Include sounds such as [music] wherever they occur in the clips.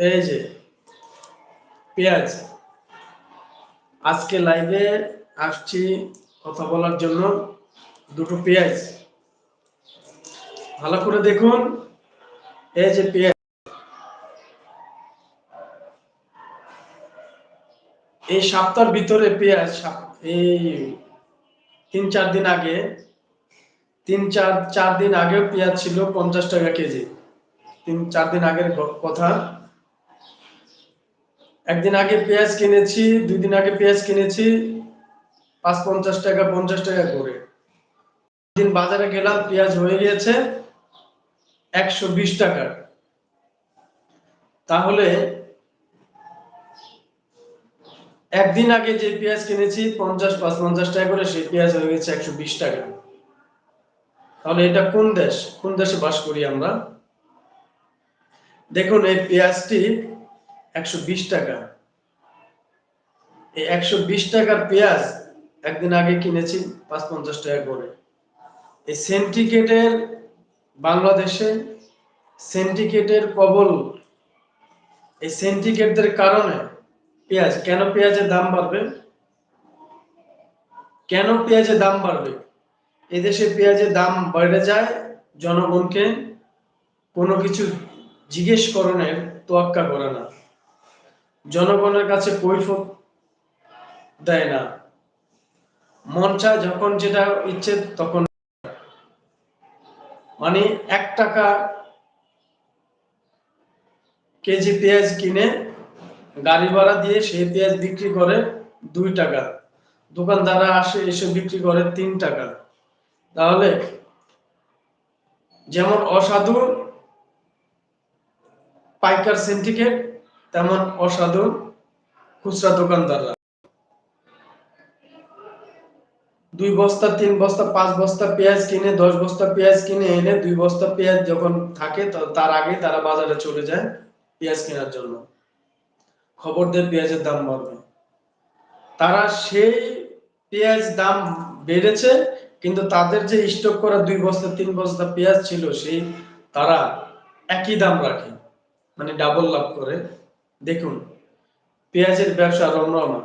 এই যে, পেঁয়াজ। আজকে লাইভে আসছি কথা বলার জন্য। দুটো পেঁয়াজ। ভালো করে দেখুন। এই যে পেঁয়াজ। এই সপ্তাহের ভিতরে পেঁয়াজ, এই তিন চার দিন আগে, তিন চার চার দিন আগেও পেঁয়াজ ছিল পঞ্চাশ টাকা কেজি। তিন, চার দিন আগের কথা। একদিন আগে পেঁয়াজ কিনেছি দুই দিন আগে পেঁয়াজ কিনেছি, পাঁচ পঞ্চাশ টাকা পঞ্চাশ টাকা করে। দিন বাজারে গেলাম, পেঁয়াজ হয়ে গিয়েছে একশো বিশ টাকা। তাহলে একদিন আগে যে পেঁয়াজ কিনেছি, পঞ্চাশ, পাঁচ পঞ্চাশ টাকা করে সেই পেঁয়াজ হয়ে গেছে একশো বিশ টাকা। তাহলে এটা কোন দেশ? কোন দেশে বাস করি আমরা? দেখুন, এই পেঁয়াজটি একশো বিশ টাকা। এই একশো বিশ টাকার পেঁয়াজ একদিন আগে কিনেছি পাঁচ পঞ্চাশ টাকা করে। এই সেন্টিকেটের বাংলাদেশে সেন্টিকেটের কবল এই সেন্টিকেটদের কারণে পেঁয়াজ, কেন পেঁয়াজের দাম বাড়বে? কেন পেঁয়াজের দাম বাড়বে? এদেশে পেঁয়াজের দাম বেড়ে যায়, জনগণকে কোনো কিছু জিজ্ঞেস করণের তোয়াক্কা করে না। জনগণের কাছে কৈফত দেয় না। মন চায় যখন যেটা ইচ্ছে তখন। মানে এক টাকা কেজি পেঁয়াজ কিনে গাড়ি ভাড়া দিয়ে সেই পেঁয়াজ বিক্রি করে দুই টাকা। দোকানদাররা আসে, এসে বিক্রি করে তিন টাকা। তাহলে যেমন অসাধু পাইকার সিন্ডিকেট তেমন অসাধু খুচরা দোকানদাররা। দুই বস্তা, তিন বস্তা, পাঁচ বস্তা পেঁয়াজ কিনে, দশ বস্তা পেঁয়াজ কিনে এনে দুই বস্তা পেঁয়াজ যখন থাকে তার আগে তারা বাজারে চলে যায় পেঁয়াজ কেনার জন্য। খবর দেয় পেঁয়াজের দাম বাড়বে। তারা সেই পেঁয়াজ দাম বেড়েছে, কিন্তু তাদের যে স্টক করা দুই বস্তা, তিন বস্তা পেঁয়াজ ছিল, সেই তারা একই দাম রাখে মানে ডাবল লাভ করে। দেখুন, পেঁয়াজের ব্যবসা রমরমা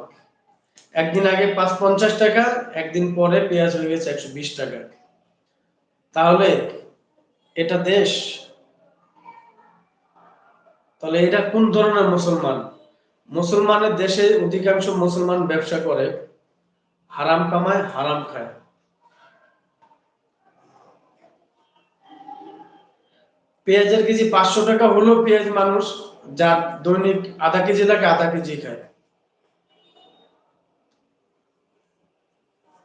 একদিন আগে পাঁচ পঞ্চাশ টাকা, একদিন পরে পেঁয়াজ হয়ে গেছে একশো বিশ টাকা। তাহলে এটা দেশ, তাহলে এটা কোন ধরনের মুসলমান? মুসলমানের দেশে অধিকাংশ মুসলমান ব্যবসা করে, হারাম কামায়, হারাম খায়। পেঁয়াজের কেজি পাঁচশো টাকা হলেও পেঁয়াজ মানুষ যার দৈনিক আধা কেজি লাগে আধা কেজি খায়।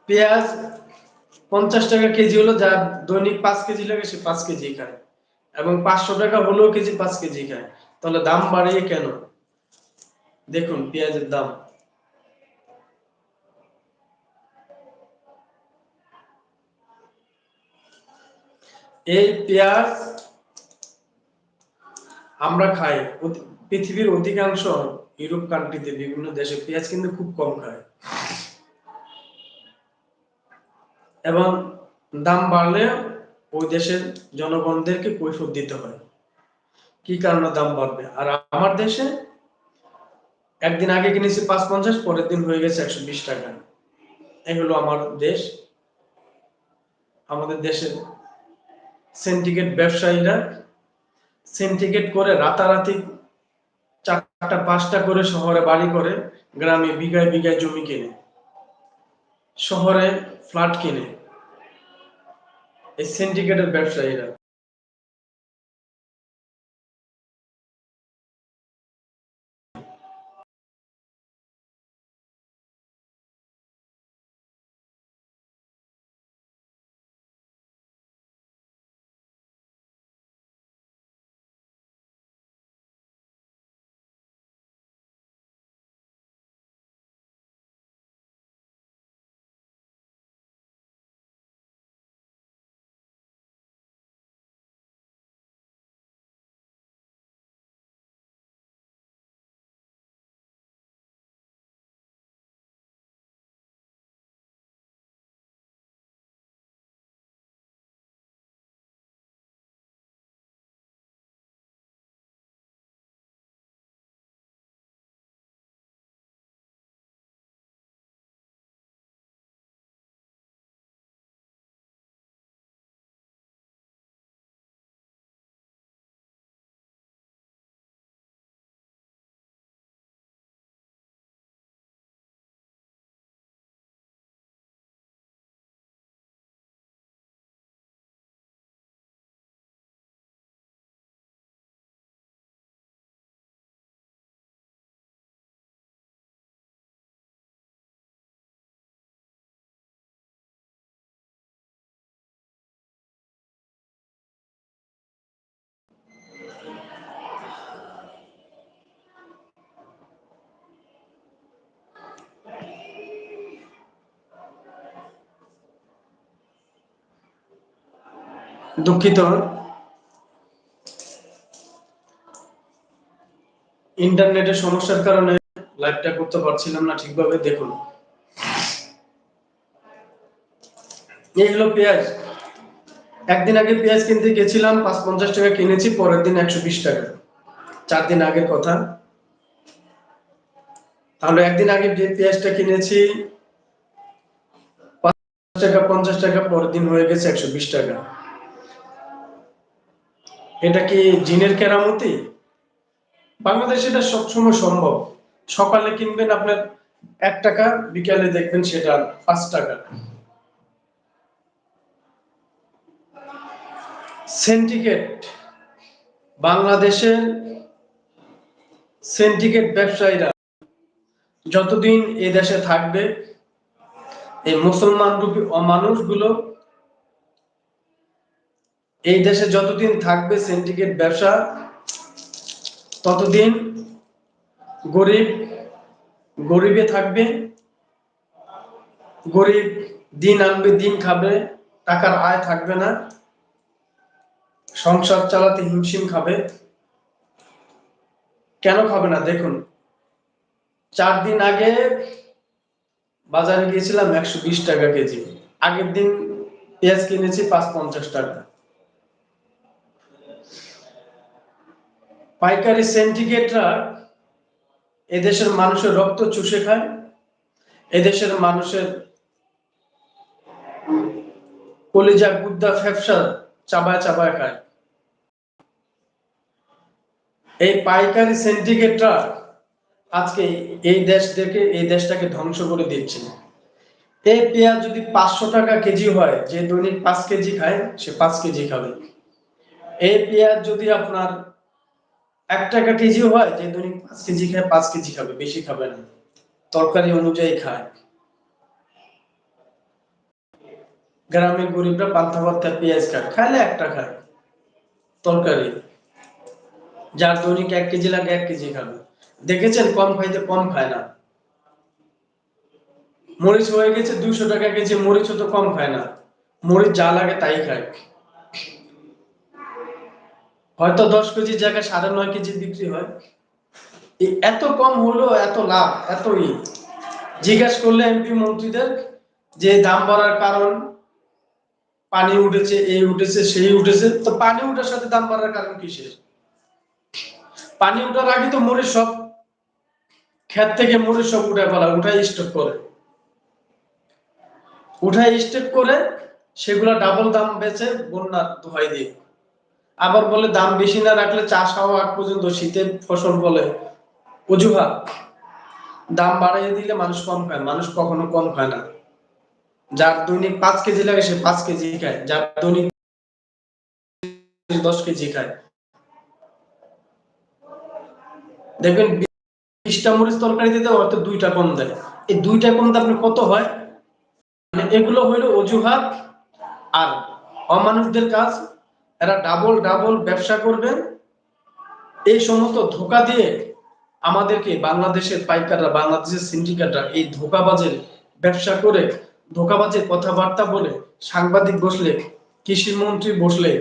পেঁয়াজ পঞ্চাশ টাকা কেজি হলো যার দৈনিক পাঁচ কেজি লাগে, সে পাঁচ কেজি খায়। এবং পাঁচশো টাকা হলেও কেজি পাঁচ কেজি খায়। তাহলে দাম বাড়িয়ে কেন? দেখুন পেঁয়াজের দাম। এই পেঁয়াজ আমরা খাই। পৃথিবীর অধিকাংশ ইউরোপ কান্ট্রিতে বিভিন্ন দেশে পেঁয়াজ কিন্তু খুব কম খায়। এবং দাম বাড়লে ওই দেশের জনগণদেরকে কৈফত দিতে হয়। কি কারণে দাম বাড়বে? আর আমার দেশে একদিন আগে কিনেছি পাঁচ পঞ্চাশ, পরের দিন হয়ে গেছে একশো বিশ টাকা। এই হলো আমার দেশ। আমাদের দেশের সিন্ডিকেট ব্যবসায়ীরা সিন্ডিকেট করে রাতারাতি চারটা, পাঁচটা করে শহরে বাড়ি করে, গ্রামে বিঘায় বিঘায় জমি কেনে, শহরে ফ্ল্যাট কিনে। এই সিন্ডিকেটের ব্যবসায়ীরা। দুঃখিত। ইন্টারনেটের সমস্যার কারণে লাইভটা করতে পারছিলাম না ঠিকভাবে, দেখুন। এই পেঁয়াজ। একদিন আগে পেঁয়াজ কিনতে গেছিলাম পাঁচ পঞ্চাশ টাকা কিনেছি, পরের দিন একশো বিশ টাকা। চার দিন আগের কথা। তাহলে একদিন আগে যে পেঁয়াজটা কিনেছি পঞ্চাশ টাকা পঞ্চাশ টাকা, পরের দিন হয়ে গেছে একশো বিশ টাকা। এটা কি জিনের কেরামতি? বাংলাদেশে এটা সবসময় সম্ভব। সকালে কিনবেন আপনার এক টাকা, বিকালে দেখবেন সেটা পাঁচ টাকা। সেন্টিকেট বাংলাদেশের সেন্টিকেট ব্যবসায়ীরা যতদিন এ দেশে থাকবে, এই মুসলমান রূপী অমানুষগুলো এই দেশে যতদিন থাকবে সিন্ডিকেট ব্যবসা, ততদিন গরিব, গরিবে থাকবে, গরিব দিন আনবে, দিন খাবে, টাকার আয় থাকবে না, সংসার চালাতে হিমশিম খাবে। কেন খাবে না? দেখুন, চার দিন আগে বাজারে গিয়েছিলাম একশো বিশ টাকা কেজি। আগের দিন পেঁয়াজ কিনেছি পাঁচ পঞ্চাশ টাকা। পাইকারি সেন্টিগ্রেটরা এদেশের মানুষের রক্ত চুষে খায়, এদেশের মানুষের কলিজা, গুদ্দা, ফ্যাপসা চাবায় চাবায় খায়। এই পাইকারি সেন্টিগ্রেটরা আজকে এই দেশ থেকে এই দেশটাকে ধ্বংস করে দিচ্ছে। এই পেঁয়াজ যদি পাঁচশো টাকা কেজি হয়, যে দৈনিক পাঁচ কেজি খায়, সে পাঁচ কেজি খাবে। এই পেঁয়াজ যদি আপনার এক টাকা কেজি হয়, যে দৈনিক পাঁচ কেজি খায়, পাঁচ কেজি খাবে, বেশি খাবে না। তরকারি অনুযায়ী খায়। গ্রামের গরিবরা পান্থা পান্থা পেঁয়াজ খায় খাইলে একটা খায় তরকারি। যার দৈনিক এক কেজি লাগে, এক কেজি খাবে। দেখেছেন, কম খাইতে কম খায় না। মরিচ হয়ে গেছে দুইশো টাকা কেজি মরিচ তো কম খায় না। মরিচ যা লাগে তাই খায়। হয়তো দশ কেজির জায়গায় সাড়ে নয় কেজি বিক্রি হয়। এত কম হলো, এত লাভ, এত ই। জিজ্ঞাসা করলে এমপি মন্ত্রীদের যে দাম বাড়ার কারণ, পানি উঠেছে এই উঠেছে, সেই উঠেছে, তো পানি উঠার সাথে দাম বাড়ার কারণ কিসের? পানি উঠার আগে তো মরিচ সব। ক্ষেত থেকে মরিচ সব উঠে ফেলা উঠাই স্টক করে। উঠাই স্টক করে, সেগুলা ডাবল দাম বেচে বন্যার দোহাই দিয়ে। আবার বলে দাম বেশি না রাখলে চাষ হওয়া আগ পর্যন্ত শীতের ফসল বলে। অজুহাত। দাম বাড়াইয়ে দিলে মানুষ কম খায়, মানুষ কখনো কম খায় না। যার দৈনিক পাঁচ কেজি লাগে সে পাঁচ কেজি খায়, যার দৈনিক দশ কেজি খায়। দেখবেন বিশটা মরিচ তরকারি দিতে হয়তো দুইটা কম দেয়। এই দুইটা কম আপনি কত হয়? মানে এগুলো হইল অজুহাত আর অমানুষদের কাজ এরা ডাবল ডাবল ব্যবসা করবেন এই সমস্ত ধোকা দিয়ে আমাদেরকে বাংলাদেশের পাইকাররা, বাংলাদেশের সিন্ডিকেটরা এই ধোকাবাজের ব্যবসা করে, ধোকাবাজের কথাবার্তা বলে, সাংবাদিক বসলে কৃষি মন্ত্রী বসলে,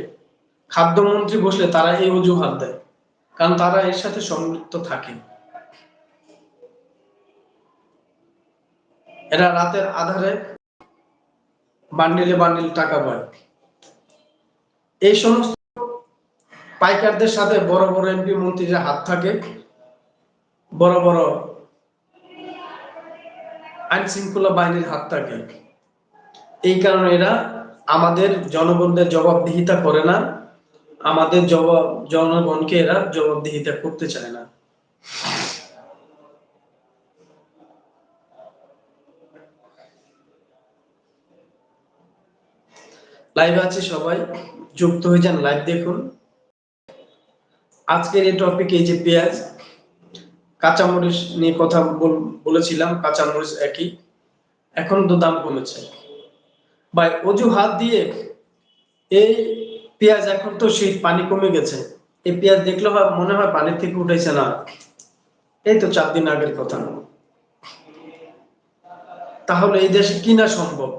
খাদ্যমন্ত্রী বসলে তারা এই অজুহাত দেয়। কারণ তারা এর সাথে সংযুক্ত থাকে। এরা রাতের আধারে বান্ডিলে বান্ডিল টাকা পায়। এই সমস্ত পাইকারদের সাথে বড় বড় এমপি মন্ত্রীরা হাত থাকে, বড় বড় আইন শৃঙ্খলা বাহিনীর হাত থাকে, এই কারণে এরা আমাদের জনগণদের জবাবদিহিতা করে না, আমাদের জবাব জনগণকে এরা জবাবদিহিতা করতে চায় না। লাইভ আছে সবাই। যুক্ত হয়ে যান লাইভ দেখুন। আজকের এই টপিক এই যে পেঁয়াজ, কাঁচামরিচ নিয়ে কথা বলেছিলাম, কাঁচামরিচ একই। এখন তো দাম কমেছে। ভাই, অজুহাত দিয়ে এই পেঁয়াজ এখন তো শীত পানি কমে গেছে। এই পেঁয়াজ দেখলে হয়, মনে হয় পানির থেকে উঠেছে না। এই তো চার দিন আগের কথা। তাহলে এই দেশে কিনা সম্ভব?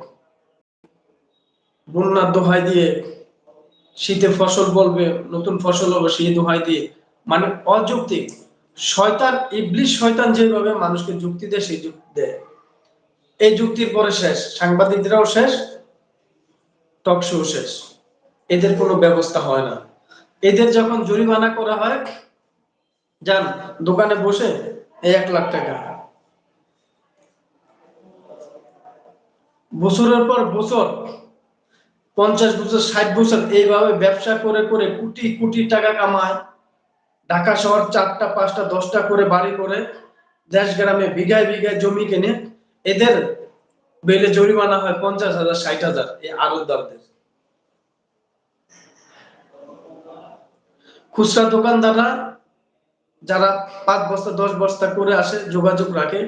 বন্যার দোহাই দিয়ে শীতে ফসল বলবে, নতুন ফসল হবে সেই দোহাই দিয়ে। মানে অযৌক্তিক শয়তান, ইবলিশ শয়তান যেভাবে মানুষকে যুক্তি দেয়, সেই যুক্তি দেয়। এই যুক্তির পরে শেষ সাংবাদিকরাও শেষ টকশো শেষ। এদের কোনো ব্যবস্থা হয় না। এদের যখন জরিমানা করা হয়, যান, দোকানে বসে এই এক লাখ টাকা। বছরের পর বছর পঞ্চাশ বছর, ষাট বছর এইভাবে ব্যবসা করে করে কোটি কোটি টাকা কামায়। ঢাকা শহর চারটা, পাঁচটা, দশটা করে বাড়ি করে, দেশ গ্রামে বিঘায় বিঘায় জমি কিনে। এদের বেলে জরিমানা হয় পঞ্চাশ হাজার, ষাট হাজার, এই আরতদারদের খুচরা দোকানদাররা যারা পাঁচ বস্তা, দশ বস্তা করে আসে, যোগাযোগ রাখে।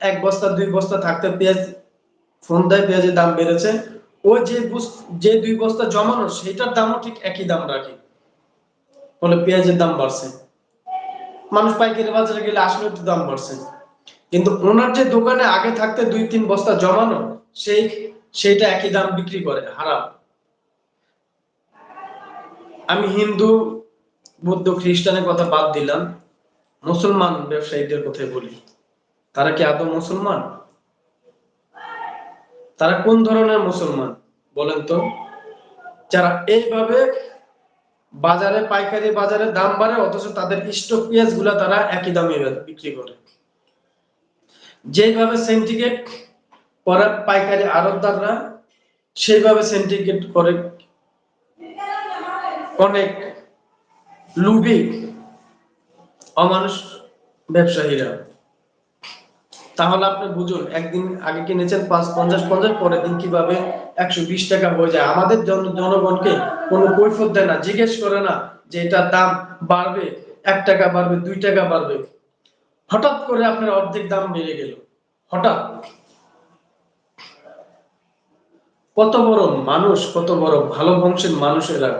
এক বস্তা, দুই বস্তা থাকতে পেঁয়াজ ফোন দেয় পেঁয়াজের দাম বেড়েছে। ও যে যে দুই বস্তা জমানো, সেটার দামও ঠিক একই দাম রাখে। বলে পেঁয়াজের দাম বাড়ছে। মানুষ পাইকারি বাজারে গেলে আসলে একটু দাম বাড়ছে। কিন্তু ওনার যে দোকানে আগে থাকতে দুই তিন বস্তা জমানো, সেই, সেইটা একই দাম বিক্রি করে, হারাম। আমি হিন্দু, বৌদ্ধ, খ্রিস্টানের কথা বাদ দিলাম। মুসলমান ব্যবসায়ীদের কথাই বলি। তারা কি আদৌ মুসলমান? তারা কোন ধরনের মুসলমান বলেন তো? যারা এইভাবে বাজারে, পাইকারি বাজারে দাম বাড়ে, অথচ তাদের স্টক পেঁয়াজগুলা তারা একই দামে বিক্রি করে। যেভাবে সেন্টিকেট করে পাইকারি আড়তদাররা, সেইভাবে সেন্টিকেট করে অনেক লুবি অমানুষ ব্যবসায়ীরা। তাহলে আপনি বুঝুন, একদিন আগে কিনেছেন পাঁচ, পঞ্চাশ পঞ্চাশ, পরের দিন কীভাবে একশো বিশ টাকা হয়ে যায়। আমাদের জনগণকে কোনো কৈফত দেয় না, জিজ্ঞেস করে না যে এটার দাম বাড়বে, এক টাকা বাড়বে, দুই টাকা বাড়বে। হঠাৎ করে আপনার অর্ধেক দাম বেড়ে গেল। হঠাৎ। কত বড় মানুষ, কত বড় ভালো বংশের মানুষেরা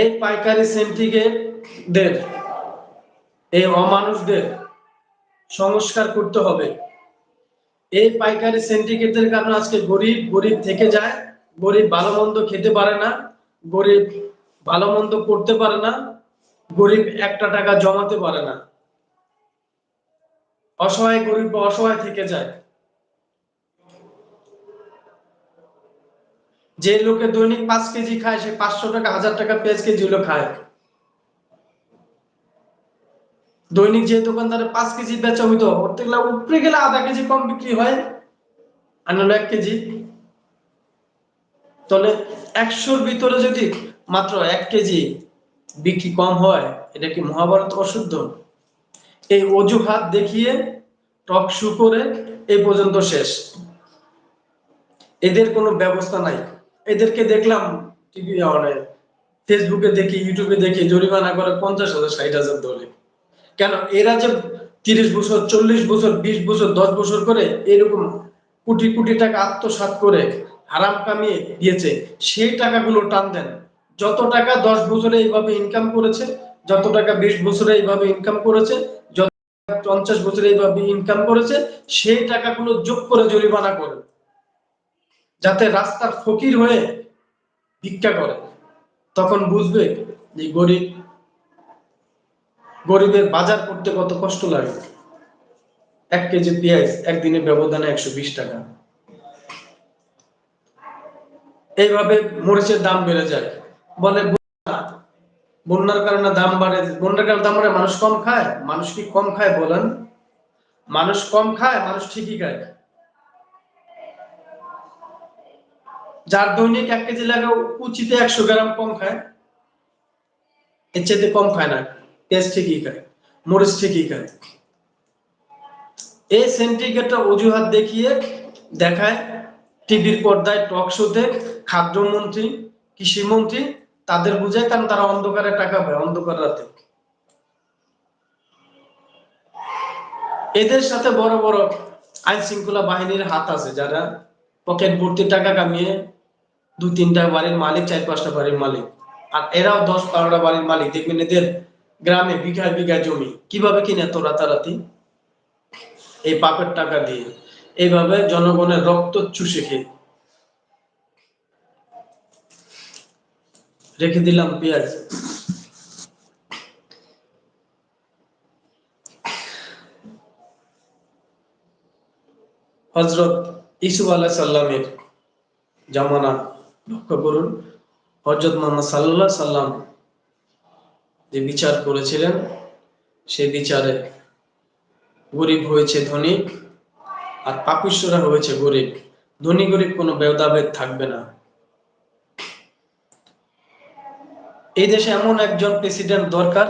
এই পাইকারি সেন্টিকেটদের এই অমানুষদের সংস্কার করতে হবে। এই পাইকারি সেন্টিকেটের কারণে আজকে গরিব গরিব থেকে যায়। গরিব ভালো মন্দ খেতে পারে না, গরিব ভালো মন্দ করতে পারে না, গরিব একটা টাকা জমাতে পারে না। অসহায় গরিব বা অসহায় থেকে যায়। যে লোকে দৈনিক পাঁচ কেজি খায়, সে পাঁচশো টাকা, হাজার টাকা পেঁয়াজ কেজি খায়। দৈনিক যে দোকানদারে পাঁচ কেজি বেচা হইতো থেকে উপরে গেলে আধা কেজি কম বিক্রি হয়, আর নাহলে এক কেজি। তাহলে একশোর ভিতরে যদি মাত্র এক কেজি বিক্রি কম হয়, এটা কি মহাভারত অশুদ্ধ? এই অজুহাত দেখিয়ে টক শু করে এই পর্যন্ত শেষ। এদের কোনো ব্যবস্থা নাই। এদেরকে দেখলাম টিভি ফেসবুকে দেখি, ইউটিউবে দেখি, জরিমানা করে পঞ্চাশ হাজার, ষাট হাজার দলে। কেন? এরা যে তিরিশ বছর, চল্লিশ বছর, বিশ বছর, দশ বছর করে এরকম কোটি কোটি টাকা আত্মসাৎ করে হারাম কামিয়ে দিয়েছে, সেই টাকাগুলো টান দেন। যত টাকা দশ বছরে এইভাবে ইনকাম করেছে, যত টাকা বিশ বছরে এইভাবে ইনকাম করেছে, যত পঞ্চাশ বছরে এইভাবে ইনকাম করেছে, সেই টাকাগুলো যোগ করে জরিমানা করে। যাতে রাস্তার ফকির হয়ে ভিক্ষা করে। তখন বুঝবে যে গরিব গরিবের বাজার করতে কত কষ্ট লাগে? এক কেজি পেঁয়াজ একদিনে ব্যবধানে একশো বিশ টাকা। এইভাবে মরিচের দাম বেড়ে যায়। বলে বন্যার কারণে দাম বাড়ে। বন্যার কারণে দাম বাড়ে, মানুষ কম খায়? মানুষ কি কম খায় বলেন? মানুষ কম খায়, মানুষ ঠিকই খায়। যার দৈনিক এক কেজি লাগে উচিতে একশো গ্রাম কম খায়। এর চাইতে কম খায় না। পেঁয়াজ ঠিকই খায় মরিচ ঠিকই খায় এই সেন্টিগ্রেডটা অজুহাত দেখিয়ে দেখায় টিভির পর্দায় টক শোতে খাদ্যমন্ত্রী, কৃষিমন্ত্রী, তাদের বুঝায় কারণ তারা অন্ধকারে টাকা পায়, অন্ধকার রাতে। এদের সাথে বড় বড় আইন শৃঙ্খলা বাহিনীর হাত আছে, যারা পকেট ভর্তি টাকা কামিয়ে দু তিনটা বাড়ির মালিক, চার পাঁচটা বাড়ির মালিক, আর এরাও দশ বারোটা বাড়ির মালিক। দেখবেন এদের গ্রামে বিঘায় বিঘায় জমি, কীভাবে কিনে এত রাতারাতি এই পাপের টাকা দিয়ে। এইভাবে জনগণের রক্ত চুষে খেয়ে। রেখে দিলাম পেঁয়াজ। হজরত ইসুফ আলাহ সাল্লামের জামানা লক্ষ্য করুন। হজরত মোহাম্মদ সাল্লাহ সাল্লাম যে বিচার করেছিলেন সে বিচারে গরিব হয়েছে ধনী, আর পাপিষ্ঠরা হয়েছে গরিব। ধনী গরিব কোনো ভেদাভেদ থাকবে না। এই দেশে এমন একজন প্রেসিডেন্ট দরকার,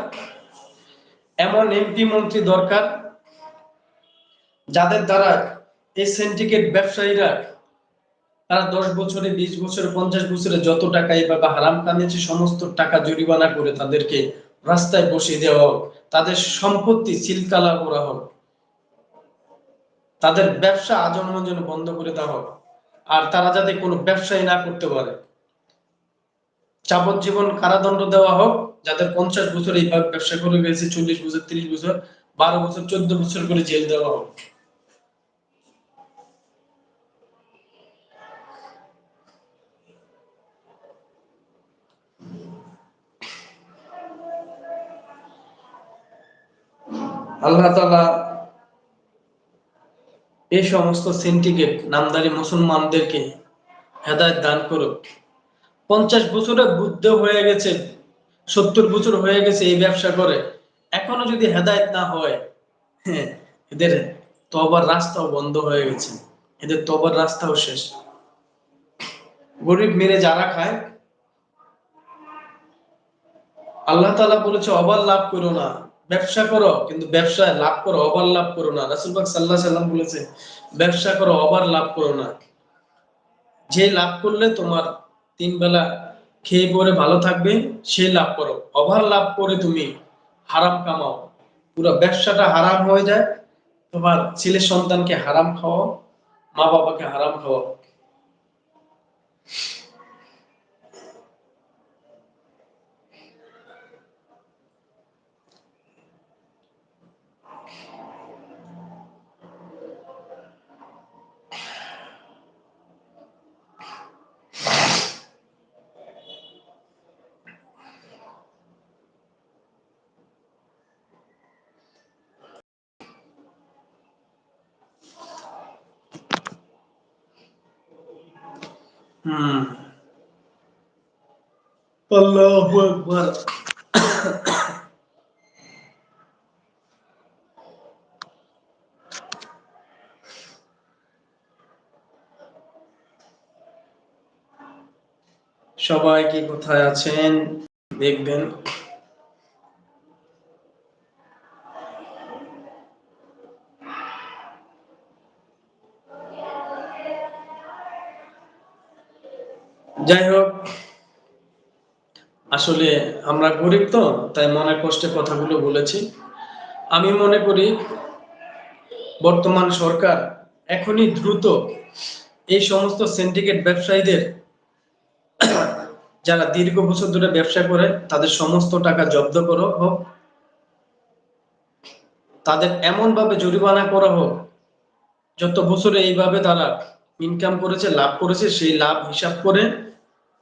এমন এমপি মন্ত্রী দরকার, যাদের দ্বারা এই সিন্ডিকেট ব্যবসায়ীরা তারা দশ বছরে, বিশ বছরে, পঞ্চাশ বছরে যত টাকা এইভাবে হারাম কামিয়েছে, সমস্ত টাকা জরিমানা করে তাদেরকে রাস্তায় বসিয়ে দেওয়া হোক, তাদের সম্পত্তি সিলকালা করা হোক, তাদের ব্যবসা আজন্মের জন্য বন্ধ করে দেওয়া হোক, আর তারা যাতে কোনো ব্যবসায় না করতে পারে। যাবজ্জীবন কারাদণ্ড দেওয়া হোক, যাদের পঞ্চাশ বছর এইভাবে ব্যবসা করে গেছে চল্লিশ বছর, তিরিশ বছর, বারো বছর, চোদ্দ বছর করে জেল দেওয়া হোক। আল্লাহ তালা এই সমস্ত সিন্ডিকেট, নামদারি মুসলমানদেরকে হেদায়ত দান করুক। পঞ্চাশ বছরে বুদ্ধ হয়ে গেছে, সত্তর বছর হয়ে গেছে এই ব্যবসা করে। এখনও যদি হেদায়ত না হয় হ্যাঁ এদের তবার রাস্তাও বন্ধ হয়ে গেছে। এদের তবার রাস্তাও শেষ। গরিব মেরে যারা খায়, আল্লাহ তালা বলেছে, অবাল লাভ করো না। ব্যবসা করো, কিন্তু ব্যবসায় লাভ করো অবার লাভ করো না। রাসুলবাগ সাল্লাহ সাল্লাম বলেছে ব্যবসা করো অবার লাভ করো না। যে লাভ করলে তোমার তিন বেলা খেয়ে পরে ভালো থাকবে, সে লাভ করো। অভার লাভ করে তুমি হারাম কামাও। পুরো ব্যবসাটা হারাম হয়ে যায়, তোমার ছেলে সন্তানকে হারাম খাওয়াও মা বাবাকে হারাম খাওয়াও। আল্লাহু আকবার [coughs] সবাই কি কোথায় আছেন? দেখবেন। যাই হোক, আসলে আমরা গরিব তো, তাই মনের কষ্টে কথাগুলো বলেছি। আমি মনে করি, বর্তমান সরকার এখনই দ্রুত এই সমস্ত সিন্ডিকেট ব্যবসায়ীদের, যারা দীর্ঘ বছর ধরে ব্যবসা করে, তাদের সমস্ত টাকা জব্দ করো হোক। তাদের এমন ভাবে জরিমানা করা হোক, যত বছরে এইভাবে তারা ইনকাম করেছে, লাভ করেছে, সেই লাভ হিসাব করে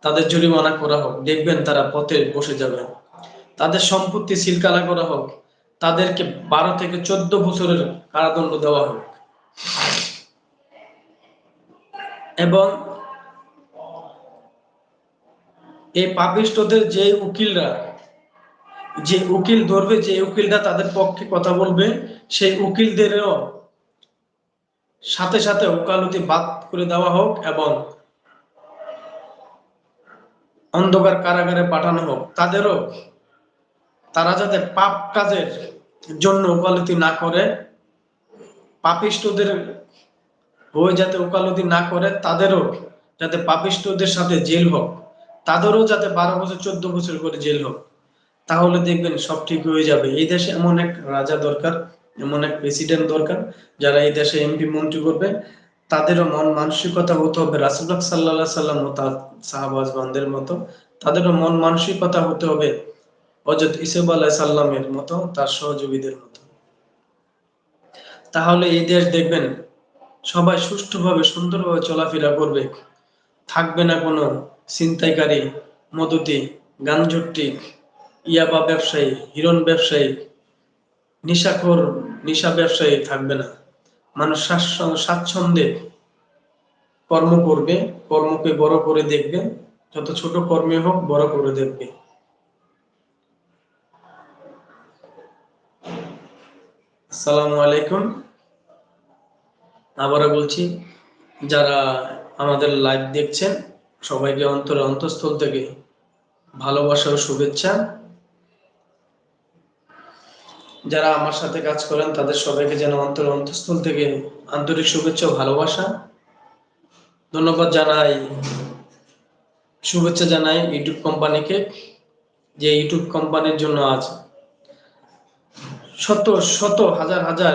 তাদের জরিমানা করা হোক, দেখবেন তারা পথে বসে যাবে। তাদের সম্পত্তি সিলকালা করা হোক, তাদেরকে বারো থেকে চোদ্দ বছরের কারাদণ্ড দেওয়া হোক। এবং এই পাপিষ্টদের যে উকিলরা, যে উকিল ধরবে, যে উকিলরা তাদের পক্ষে কথা বলবে, সেই উকিলদেরও সাথে সাথে ওকালতি বাদ করে দেওয়া হোক এবং অন্ধকার কারাগারে পাঠানো হোক, তাদেরও তারা যাতে পাপ কাজের জন্য ওকালতি না করে, পাপিষ্টদের হয়ে যাতে ওকালতি না করে, তাদেরও যাতে পাপিষ্টদের সাথে জেল হোক, তাদেরও যাতে বারো বছর, চোদ্দ বছর করে জেল হোক, তাহলে দেখবেন সব ঠিক হয়ে যাবে। এই দেশে এমন এক রাজা দরকার, এমন এক প্রেসিডেন্ট দরকার, যারা এই দেশে এমপি মন্ত্রী করবে। তাদেরও মন মানসিকতা হতে হবে রাসুল্লাহ সাল্লাহ সাল্লাম ও তার মতো, তাদেরও মন মানসিকতা হতে হবে অজত ইসেব আলাহ সাল্লামের মতো, তার সহযোগীদের মতো। তাহলে এই দেশ দেখবেন সবাই সুষ্ঠুভাবে, সুন্দরভাবে চলাফেরা করবে। থাকবে না কোনো ছিনতাইকারী, মদতি গাঞ্জুটিক ইয়াবা ব্যবসায়ী, হিরণ ব্যবসায়ী, নিশাখোর, নিশা ব্যবসায়ী থাকবে না। মানুষ স্বাচ্ছন্দ্যে কর্ম করবে, কর্মকে বড় করে দেখবে, যত ছোট কর্মে হোক বড় করে দেখবে। আসসালামু আলাইকুম। আবারও বলছি, যারা আমাদের লাইভ দেখছেন, সবাইকে অন্তরে অন্তঃস্থল থেকে ভালোবাসা ও শুভেচ্ছা। যারা আমার সাথে কাজ করেন, তাদের সবাইকে যেন অন্তর অন্তঃস্থল থেকে আন্তরিক শুভেচ্ছা ভালোবাসা। ধন্যবাদ জানাই, শুভেচ্ছা জানাই ইউটিউব কোম্পানিকে, যে ইউটিউব কোম্পানির জন্য আজ শত শত, হাজার হাজার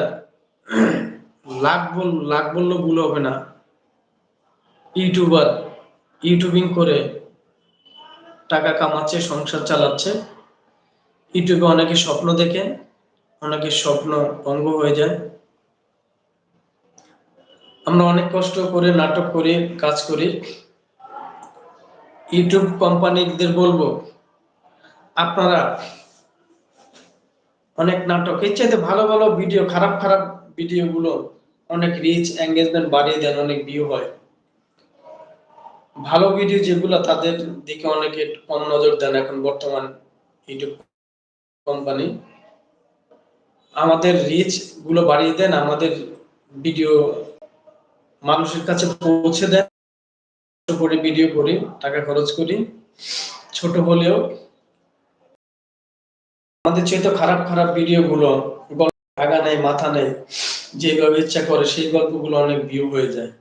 লাখ বল, লাখ বললেও ভুল হবে না। ইউটিউবার ইউটিউবিং করে টাকা কামাচ্ছে, সংসার চালাচ্ছে। ইউটিউবে অনেকে স্বপ্ন দেখে অনেকে স্বপ্ন ভঙ্গ হয়ে যায়। আমরা অনেক কষ্ট করে নাটক করি, কাজ করি। ইউটিউব কোম্পানিদের বলব, আপনারা অনেক নাটক, এর চাইতে ভালো ভালো ভিডিও খারাপ খারাপ ভিডিও গুলো অনেক রিচ এঙ্গেজমেন্ট বাড়িয়ে দেন, অনেক ভিউ হয়। ভালো ভিডিও যেগুলো তাদের দিকে অনেকে কম নজর দেন এখন বর্তমান ইউটিউব কোম্পানি। আমাদের রিচগুলো বাড়িয়ে দেন, আমাদের ভিডিও মানুষের কাছে পৌঁছে দেন। করে ভিডিও করি, টাকা খরচ করি। ছোট হলেও আমাদের চেয়ে তো খারাপ খারাপ ভিডিও গুলো আগা নেই মাথা নেই যেভাবে ইচ্ছা করে সেই গল্পগুলো অনেক ভিউ হয়ে যায়।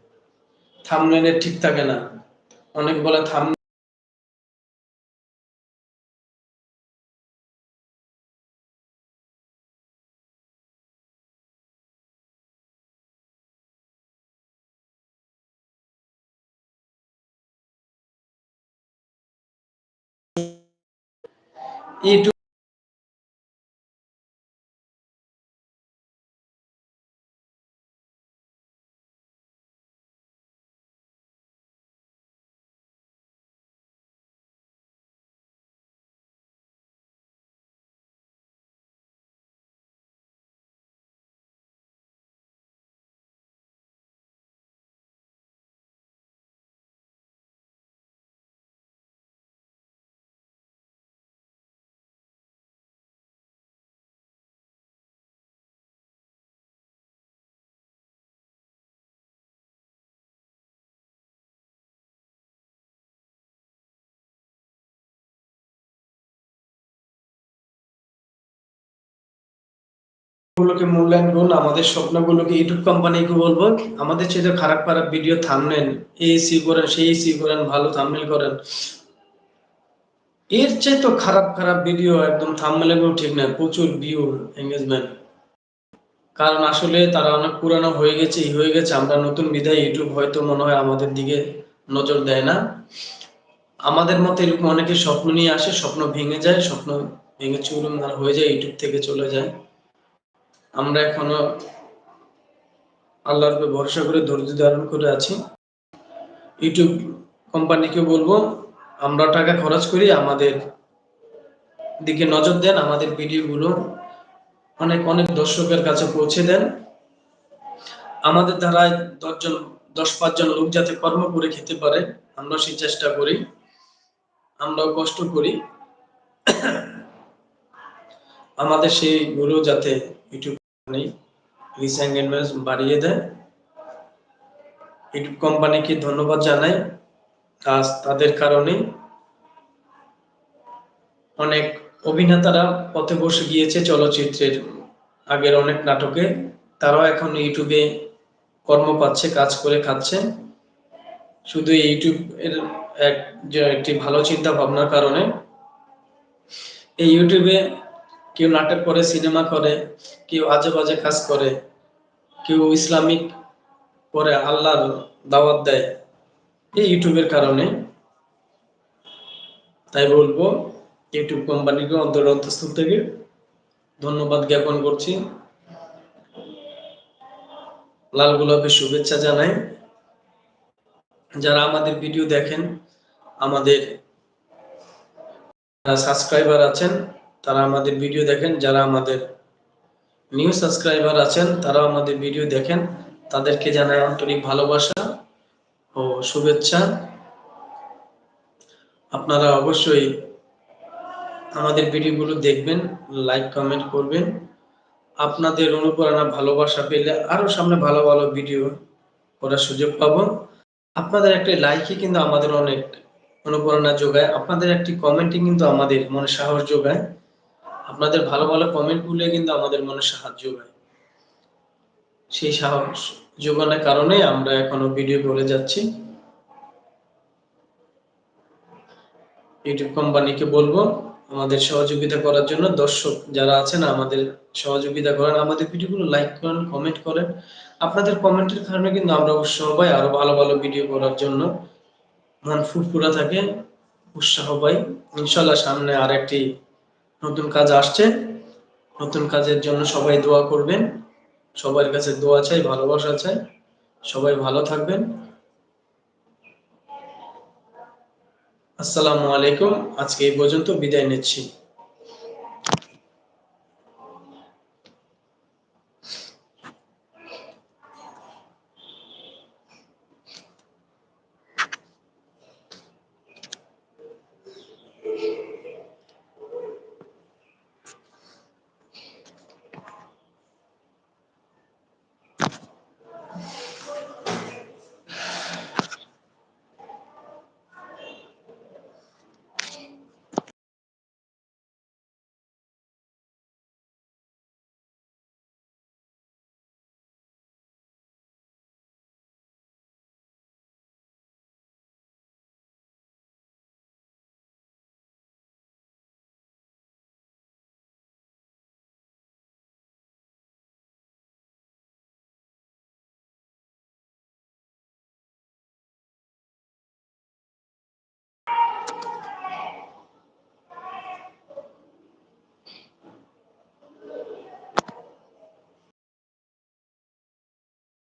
থামলেনের ঠিক থাকে না। অনেক বলে থাম ইউটিউব গুলোকে মূল্যায়ন করুন, আমাদের স্বপ্নগুলোকে ইউটিউব কোম্পানিকে বলব, আমাদের চেয়ে খারাপ খারাপ ভিডিও থামলেন এই সি করেন, সেই সি করেন, ভালো থামনেল করেন। এর চেয়ে তো খারাপ খারাপ ভিডিও একদম থামনেলগুলো ঠিক না প্রচুর ভিউ এঙ্গেজমেন্ট কারণ আসলে তারা অনেক পুরানো হয়ে গেছে হয়ে গেছে, আমরা নতুন বিধায় ইউটিউব হয়তো মনে হয় আমাদের দিকে নজর দেয় না। আমাদের মতো এরকম অনেকে স্বপ্ন নিয়ে আসে, স্বপ্ন ভেঙে যায়, স্বপ্ন ভেঙে চুরমার হয়ে যায় ইউটিউব থেকে চলে যায়। আমরা এখনও আল্লাহর ভরসা করে ধৈর্য ধারণ করে আছি। ইউটিউব কোম্পানিকে বলব, আমরা টাকা খরচ করি, আমাদের দিকে নজর দেন, আমাদের ভিডিওগুলো অনেক অনেক দর্শকের কাছে পৌঁছে দেন। আমাদের দ্বারায় দশজন, দশ, পাঁচজন লোক যাতে কর্ম করে খেতে পারে আমরা সেই চেষ্টা করি। আমরাও কষ্ট করি। আমাদের সেই গুলো যাতে ইউটিউব রিচ এঙ্গেজমেন্ট বাড়িয়ে দেয় ইউটিউব কোম্পানিকে ধন্যবাদ জানাই। কাজ তাদের কারণে অনেক অভিনেতারা পথে বসে গিয়েছে চলচ্চিত্রের আগের অনেক নাটকে। তারাও এখন ইউটিউবে কর্ম পাচ্ছে, কাজ করে খাচ্ছে। শুধু ইউটিউব এর একটি ভালো চিন্তা ভাবনার কারণে। এই ইউটিউবে কেউ নাটক করে, সিনেমা করে, কেউ আজে বাজে কাজ করে, কেউ ইসলামিক করে, আল্লাহর দাওয়াত দেয় এই ইউটিউবের কারণে। তাই বলব, ইউটিউব কোম্পানিকে, অন্তর অন্তস্থ থেকে ধন্যবাদ জ্ঞাপন করছি। লাল গোলাপের শুভেচ্ছা জানাই। যারা আমাদের ভিডিও দেখেন, আমাদের সাবস্ক্রাইবার আছেন তারা আমাদের ভিডিও দেখেন, যারা আমাদের নিউ সাবস্ক্রাইবার আছেন, তারাও আমাদের ভিডিও দেখেন। তাদেরকে জানাই আন্তরিক ভালোবাসা ও শুভেচ্ছা। আপনারা অবশ্যই আমাদের ভিডিওগুলো দেখবেন লাইক কমেন্ট করবেন। আপনাদের অনুপ্রেরণা, ভালোবাসা পেলে আরও সামনে ভালো ভালো ভিডিও করার সুযোগ পাবো। আপনাদের একটা লাইকই কিন্তু আমাদের অনেক অনুপ্রেরণা যোগায়। আপনাদের একটি কমেন্টই কিন্তু আমাদের মনে সাহস যোগায়। আপনাদের ভালো ভালো কমেন্টগুলো কিন্তু আমাদের মনে সাহায্য যোগায় সেই সাহস যোগানোর কারণে আমরা এখনও ভিডিও করে যাচ্ছি। ইউটিউব কোম্পানিকে বলব, আমাদের সহযোগিতা করার জন্য দর্শক যারা আছেন, আমাদের সহযোগিতা করেন, আমাদের ভিডিওগুলো লাইক করেন কমেন্ট করেন। আপনাদের কমেন্টের কারণে কিন্তু আমরা উৎসাহ পাই, আরও ভালো ভালো ভিডিও করার জন্য। মন ফুরফুরা থাকে, উৎসাহ পাই। ইনশাল্লাহ সামনে আর একটি নতুন কাজ আসছে। নতুন কাজের জন্য সবাই দোয়া করবেন। সবার কাছে দোয়া চাই, ভালোবাসা চাই। সবাই ভালো থাকবেন। আসসালামু আলাইকুম। আজকে এই পর্যন্ত বিদায় নিচ্ছি।